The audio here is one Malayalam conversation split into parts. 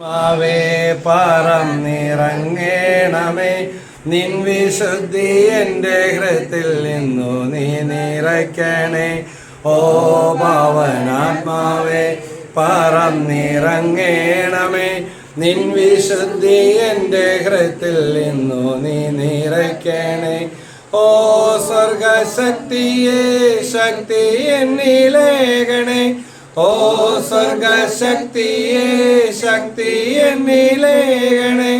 മാവേ നിറങ്ങേണമേ. നിൻ വിശുദ്ധി എന്റെ ഹൃത്തിൽ നിന്നു നീ നിറയ്ക്കണേ. ഓ പവനാത്മാവേ നിറങ്ങേണമേ. നിൻ വിശുദ്ധി എന്റെ ഹൃത്തിൽ നിന്നു നീ നിറയ്ക്കണേ. ഓ സ്വർഗശക്തിയേ ശക്തി എന്നിലേകണേ. ഓ സ്വർഗശക്തിയേ ശക്തി എന്നിലേകണേ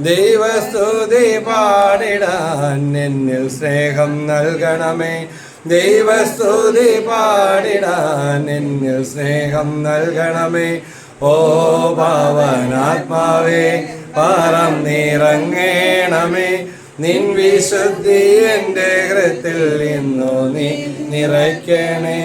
ദൈവസ്തുതി പാടിടാൻ എന്നിൽ സ്നേഹം നൽകണമേ. ദൈവസ്തുതി പാടിടാൻ എന്നിൽ സ്നേഹം നൽകണമേ. ഓ പാവനാത്മാവേ പറന്നിറങ്ങേണമേ നിൻ വിശുദ്ധി എന്റെ ഹൃത്തിൽ നിന്നു നീ നിറയ്ക്കണേ.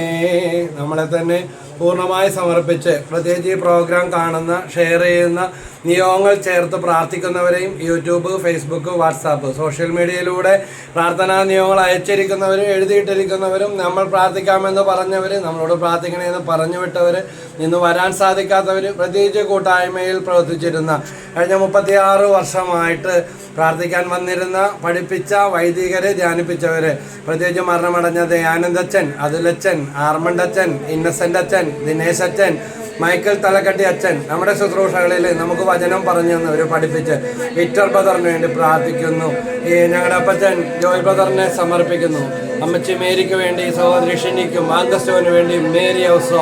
നമ്മളെ തന്നെ പൂർണമായി സമർപ്പിച്ച് പ്രത്യേകിച്ച് ഈ പ്രോഗ്രാം കാണുന്ന ഷെയർ ചെയ്യുന്ന നിയോഗങ്ങൾ ചേർത്ത് പ്രാർത്ഥിക്കുന്നവരെയും യൂട്യൂബ് ഫേസ്ബുക്ക് വാട്സാപ്പ് സോഷ്യൽ മീഡിയയിലൂടെ പ്രാർത്ഥനാ നിയോഗങ്ങൾ അയച്ചിരിക്കുന്നവരും എഴുതിയിട്ടിരിക്കുന്നവരും നമ്മൾ പ്രാർത്ഥിക്കാമെന്ന് പറഞ്ഞവർ നമ്മളോട് പ്രാർത്ഥിക്കണമെന്ന് പറഞ്ഞു വിട്ടവർ ഇന്ന് വരാൻ സാധിക്കാത്തവർ പ്രത്യേകിച്ച് കൂട്ടായ്മയിൽ പ്രവർത്തിച്ചിരുന്ന കഴിഞ്ഞ മുപ്പത്തിയാറ് വർഷമായിട്ട് പ്രാർത്ഥിക്കാൻ വന്നിരുന്ന പഠിപ്പിച്ച വൈദികരെ ധ്യാനിപ്പിച്ചവര്. പ്രത്യേകിച്ച് മരണമടഞ്ഞ ദയാനന്ദച്ചൻ അതുലച്ചൻ ആർമണ്ടച്ചൻ ഇന്നസെന്റ് അച്ഛൻ ദിനേശ് അച്ഛൻ മൈക്കൽ തലക്കട്ടി അച്ഛൻ നമ്മുടെ ശുശ്രൂഷകളിൽ നമുക്ക് വചനം പറഞ്ഞു തന്നവർ പഠിപ്പിച്ച് വിക്ടർ ബദറിന് വേണ്ടി പ്രാർത്ഥിക്കുന്നു. ഈ ഞങ്ങളുടെ അപ്പച്ചൻ ജോയ് ബദറിനെ സമർപ്പിക്കുന്നു. അമ്മച്ചി മേരിക്ക് വേണ്ടി സഹോദരി ഷിനിക്കും ആംഗസ്റ്റോന് വേണ്ടി മേരി ഹൗസോ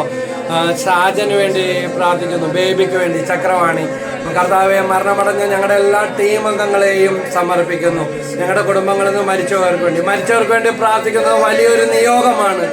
ഷാജന് വേണ്ടി പ്രാർത്ഥിക്കുന്നു ബേബിക്ക് വേണ്ടി ചക്രവാണി. കർത്താവെ മരണമടഞ്ഞ ഞങ്ങളുടെ എല്ലാ ടീം അംഗങ്ങളെയും സമർപ്പിക്കുന്നു. ഞങ്ങളുടെ കുടുംബങ്ങളിൽ നിന്ന് മരിച്ചവർക്ക് വേണ്ടി മരിച്ചവർക്ക് വേണ്ടി പ്രാർത്ഥിക്കുന്നത് വലിയൊരു നിയോഗമാണ്.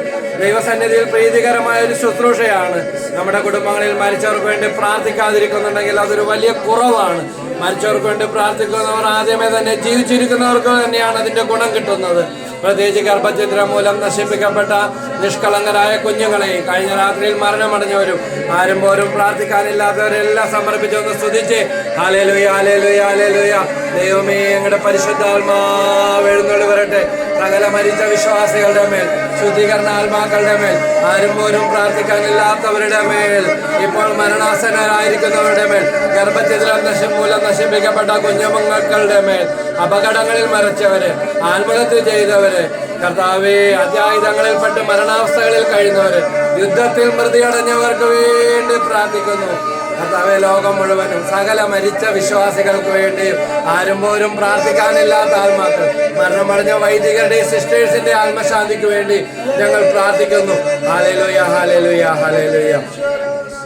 ദൈവസന്നിധിയിൽ പ്രീതികരമായ ഒരു ശുശ്രൂഷയാണ്. നമ്മുടെ കുടുംബങ്ങളിൽ മരിച്ചവർക്ക് വേണ്ടി പ്രാർത്ഥിക്കാതിരിക്കുന്നുണ്ടെങ്കിൽ അതൊരു വലിയ കുറവാണ്. മരിച്ചവർക്ക് വേണ്ടി പ്രാർത്ഥിക്കുന്നവർ ആദ്യമേ തന്നെ ജീവിച്ചിരിക്കുന്നവർക്ക് തന്നെയാണ് അതിന്റെ ഗുണം കിട്ടുന്നത്. പ്രത്യേകിച്ച് ഗർഭചിത്രം മൂലം നശിപ്പിക്കപ്പെട്ട നിഷ്കളങ്കരായ കുഞ്ഞുങ്ങളെയും കഴിഞ്ഞ രാത്രിയിൽ മരണമടഞ്ഞവരും ആരും പോലും പ്രാർത്ഥിക്കാനില്ലാത്തവരെല്ലാം സമർപ്പിച്ചൊന്ന് സ്തുതിച്ച് ആലേലുയ ആലേലുയ ആലേലുയ ദൈവമേ ഞങ്ങളുടെ പരിശുദ്ധാത്മാവ് വരട്ടെ. സകല മരിച്ച വിശ്വാസികളുടെ മേൽ ശുദ്ധീകരണ ആത്മാക്കളുടെ മേൽ ആരും പോലും പ്രാർത്ഥിക്കാനില്ലാത്തവരുടെ മേൽ ഇപ്പോൾ മരണാസനരായിരിക്കുന്നവരുടെ മേൽ ഗർഭചിത്രം മൂലം നശിപ്പിക്കപ്പെട്ട കുഞ്ഞുമക്കളുടെ മേൽ അപകടങ്ങളിൽ മരിച്ചവര് ആത്മഹത്യ ചെയ്തവര് കർത്താവെ അത്യായുധങ്ങളിൽപ്പെട്ട് മരണാവസ്ഥകളിൽ കഴിയുന്നവര് യുദ്ധത്തിൽ മൃതിയടഞ്ഞവർക്ക് വേണ്ടി പ്രാർത്ഥിക്കുന്നു. കർത്താവെ ലോകം മുഴുവനും സകല മരിച്ച വിശ്വാസികൾക്ക് വേണ്ടി ആരും പോലും പ്രാർത്ഥിക്കാനില്ലാത്ത ആത്മാക്കൾ മരണമടഞ്ഞ വൈദികരുടെ സിസ്റ്റേഴ്സിന്റെ ആത്മശാന്തിക്ക് വേണ്ടി ഞങ്ങൾ പ്രാർത്ഥിക്കുന്നു.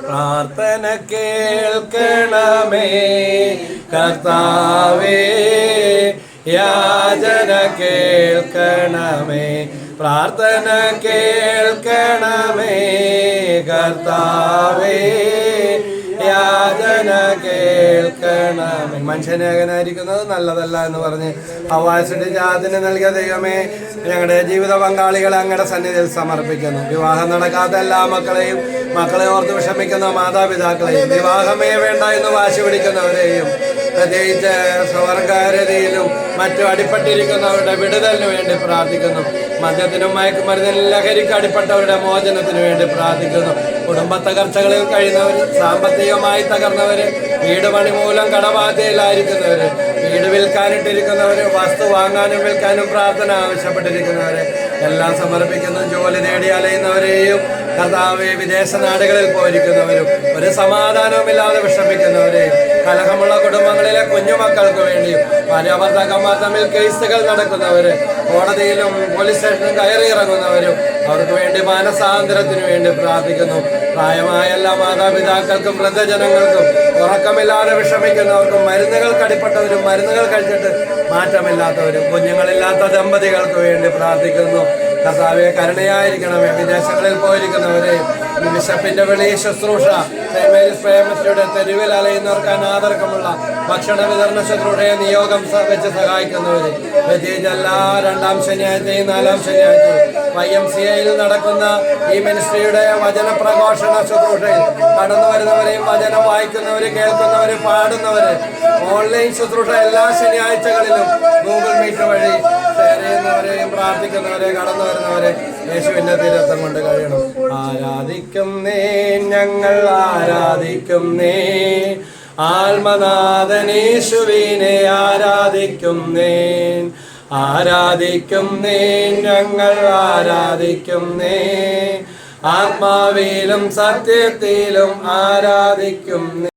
പ്രാർത്ഥന കേൾക്കണമേ. കർത്താവേ യാചന കേൾക്കണമേ പ്രാർത്ഥന കേൾക്കണമേ കർത്താവേ യാചന കേൾക്കണമേ. മനുഷ്യനേകനായിരിക്കുന്നത് നല്ലതല്ല എന്ന് പറഞ്ഞ് അവാസിന്റെ ജാതിന് നൽകിയ ദൈവമേ ഞങ്ങളുടെ ജീവിത പങ്കാളികളെ അങ്ങയുടെ സന്നിധിയിൽ സമർപ്പിക്കുന്നു. വിവാഹം നടക്കാത്ത എല്ലാ മക്കളെയും മക്കളെ ഓർത്ത് വിഷമിക്കുന്ന മാതാപിതാക്കളെയും വിവാഹമേ വേണ്ട എന്ന് വാശി പിടിക്കുന്നവരെയും പ്രത്യേകിച്ച് സ്വർഗാരതിയിലും മറ്റും അടിപ്പെട്ടിരിക്കുന്നവരുടെ വിടുതലിന് വേണ്ടി പ്രാർത്ഥിക്കുന്നു. മദ്യത്തിനും മയക്കുമരുന്നിനും ലഹരിക്ക് അടിപ്പെട്ടവരുടെ മോചനത്തിന് വേണ്ടി പ്രാർത്ഥിക്കുന്നു. കുടുംബ തകർച്ചകളിൽ കഴിയുന്നവർ സാമ്പത്തികമായി തകർന്നവര് വീട് പണി മൂലം കടബാധ്യയിലായിരിക്കുന്നവര് വീട് വിൽക്കാനിട്ടിരിക്കുന്നവര് വസ്തു വാങ്ങാനും വിൽക്കാനും പ്രാർത്ഥന ആവശ്യപ്പെട്ടിരിക്കുന്നവര് എല്ലാം സമർപ്പിക്കുന്ന. ജോലി നേടി അലയുന്നവരെയും കർത്താവ് വിദേശ നാടുകളിൽ പോയിരിക്കുന്നവരും ഒരു സമാധാനവുമില്ലാതെ വിഷമിക്കുന്നവരെയും കലഹമുള്ള കുടുംബങ്ങളിലെ കുഞ്ഞുമക്കൾക്ക് വേണ്ടിയും ഭാര്യ തമ്മിൽ കേസുകൾ നടക്കുന്നവര് കോടതിയിലും പോലീസ് സ്റ്റേഷനിലും കയറി ഇറങ്ങുന്നവരും അവർക്ക് വേണ്ടി മാനസാന്തരത്തിന് വേണ്ടി പ്രാർത്ഥിക്കുന്നു. പ്രായമായ എല്ലാ മാതാപിതാക്കൾക്കും വൃദ്ധജനങ്ങൾക്കും ഉറക്കമില്ലാതെ വിഷമിക്കുന്നവർക്കും മരുന്നുകൾ കടിപ്പെട്ടവരും മരുന്നുകൾ കഴിച്ചിട്ട് മാറ്റമില്ലാത്തവരും കുഞ്ഞുങ്ങളില്ലാത്ത ദമ്പതികൾക്ക് വേണ്ടി പ്രാർത്ഥിക്കുന്നു. കർത്താവെ കരുണയായിരിക്കണമേ. വിദേശങ്ങളിൽ പോയിരിക്കുന്നവരെയും ബിഷപ്പിന്റെ വെളിയിൽ ശുശ്രൂഷ സെന്റ് തെരുവിൽ അലയുന്നവർക്ക് അനാദർക്കമുള്ള ഭക്ഷണ വിതരണ ശുശ്രൂഷയെ നിയോഗം വെച്ച് സഹായിക്കുന്നവര്. പ്രത്യേകിച്ച് എല്ലാ രണ്ടാം ശനിയാഴ്ചയും നാലാം ശനിയാഴ്ചയും. വൈ എം സി ഐയിൽ നടക്കുന്ന ഈ മിനിസ്ട്രിയുടെ വചന പ്രഘോഷണ ശുശ്രൂഷയിൽ കടന്നു വരുന്നവരെയും വചനം വായിക്കുന്നവര് കേൾക്കുന്നവര് പാടുന്നവര് ഓൺലൈൻ ശുശ്രൂഷ എല്ലാ ശനിയാഴ്ചകളിലും ഗൂഗിൾ മീറ്റ് വഴി ഷെയർ ചെയ്യുന്നവരെയും പ്രാർത്ഥിക്കുന്നവരെ കടന്നു വരുന്നവരെ യേശുവിന്റെ തീരത്തം കൊണ്ട് കഴിയണം. ആരാധിക്കും നീ ഞങ്ങൾ ആരാധിക്കുന്നേ. ആത്മനാഥനേശുവിനെ ആരാധിക്കുന്നേ. ആരാധിക്കുന്നേ ഞങ്ങൾ ആരാധിക്കുന്നേ. ആത്മാവിലും സത്യത്തിലും ആരാധിക്കുന്നേൻ